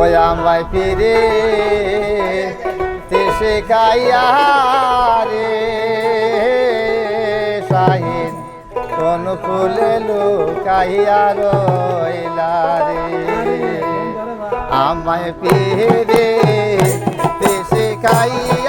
ওই আমায় ফিরে তে শেখাইয়া রে। শাহিন, কোন ফুলে লুকাইয়া রইলা রে। আমায় ফিরে তে শেখাইয়া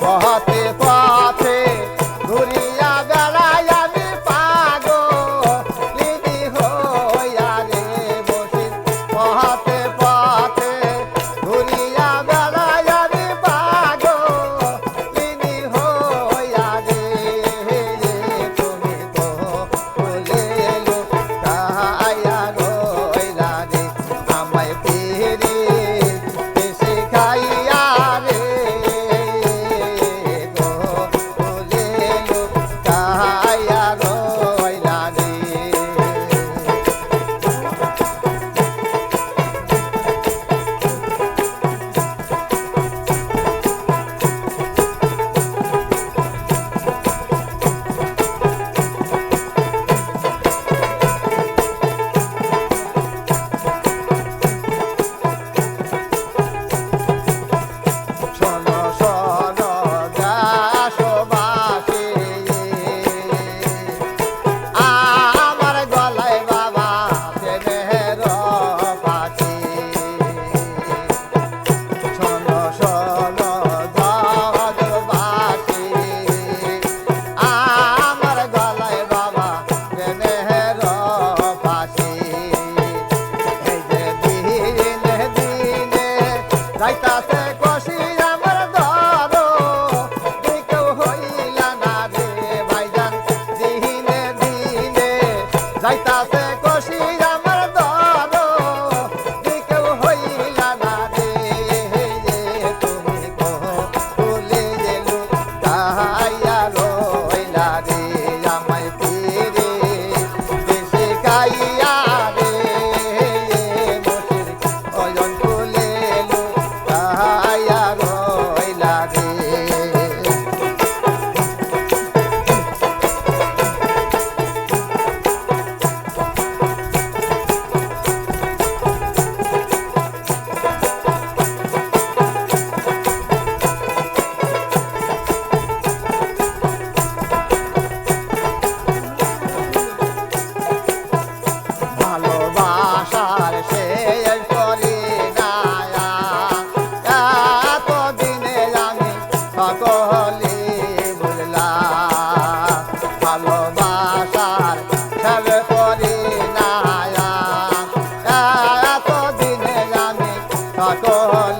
বহাতে পা যাইতাছে কষি আমার দরো। কেউ হইলা না রে ভাইজান দিনে দিনে যাইতাছে সকল